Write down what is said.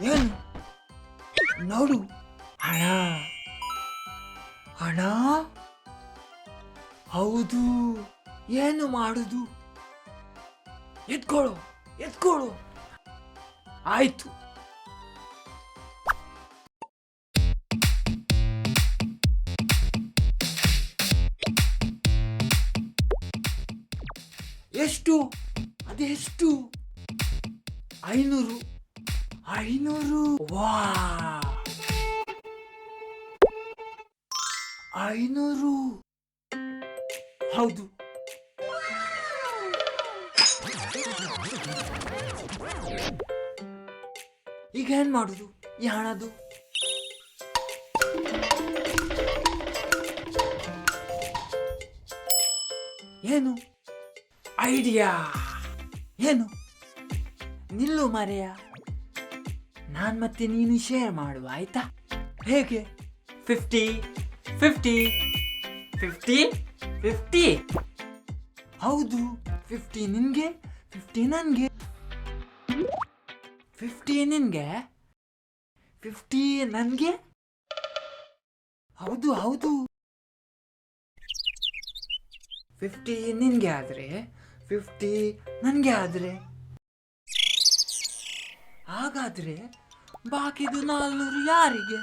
ಏನು? ನೋಡು. ಹಣ ಹಣ ಹೌದು. ಏನು ಮಾಡುದು? ಎತ್ಕೊಳ್ಳು ಎತ್ಕೊಳ್ಳು ಆಯ್ತು. ಎಷ್ಟು? ಅದೆಷ್ಟು? ಐನೂರು. ಐನೂರು. ವಾ ಐನೂರು. ಹೌದು. ಈಗ ಏನ್ ಮಾಡುದು? ಈ ಹಣದು? ಏನು? ಐಡಿಯಾ. ಏನು? ನಿಲ್ಲು ಮರೆಯ ನಾನ್ ಮತ್ತೆ ನೀನು ಶೇರ್ ಮಾಡುವ ಆಯ್ತಾ? ಹೇಗೆ? ಫಿಫ್ಟಿ ಫಿಫ್ಟಿ ಫಿಫ್ಟಿ ಫಿಫ್ಟಿ ಹೌದು ಫಿಫ್ಟಿ ನಿನ್ಗೆ ಫಿಫ್ಟಿ ನನ್ಗೆ. ಫಿಫ್ಟಿ ನಿನ್ಗೆ ಫಿಫ್ಟಿ ನನ್ಗೆ. ಹೌದು ಹೌದು. ಫಿಫ್ಟಿ ನಿನ್ಗೆ ಆದ್ರೆ ಫಿಫ್ಟಿ ನನ್ಗೆ ಆದ್ರೆ. ಹಾಗಾದ್ರೆ ಬಾಕಿದು ನಾಲ್ನೂರು ಯಾರಿಗೆ?